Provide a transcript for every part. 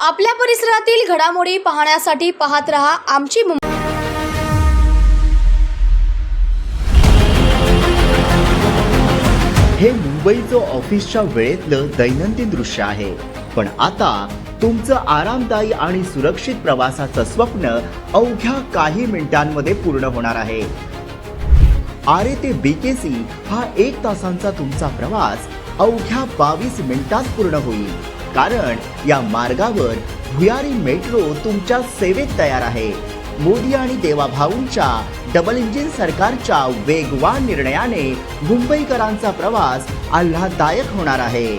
आपल्या परिसरातील घडामोडी पाहण्यासाठी पाहत रहा आमची मुंबई. हे मुंबईचं ऑफिसच्या वेळेतलं दैनंदिन दृश्य आहे. पण आता तुमचं आरामदायी आणि सुरक्षित प्रवासाचं स्वप्न अवघ्या काही मिनिटांमध्ये पूर्ण होणार आहे. आरे ते बीकेसी हा एक तासांचा तुमचा प्रवास अवघ्या बावीस मिनिटात पूर्ण होईल. कारण या मार्गावर भुयारी मेट्रो तुमच्या सेवेत तयार आहे. मोदी आणि देवाभाऊंच्या डबल इंजिन सरकारच्या वेगवान निर्णयाने मुंबईकरांचा प्रवास आल्हाददायक होणार आहे.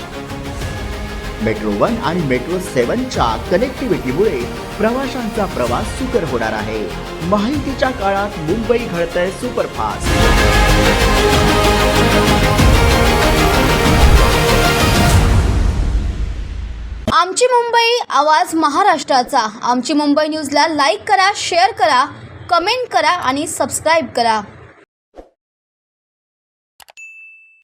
मेट्रो वन आणि मेट्रो सेवनच्या कनेक्टिव्हिटीमुळे प्रवाशांचा प्रवास सुकर होणार आहे. माहितीच्या काळात मुंबई घडतंय सुपरफास्ट आमची मुंबई आवाज महाराष्ट्राचा. आमची मुंबई न्यूजला लाईक करा शेअर करा कमेंट करा आणि सबस्क्राईब करा.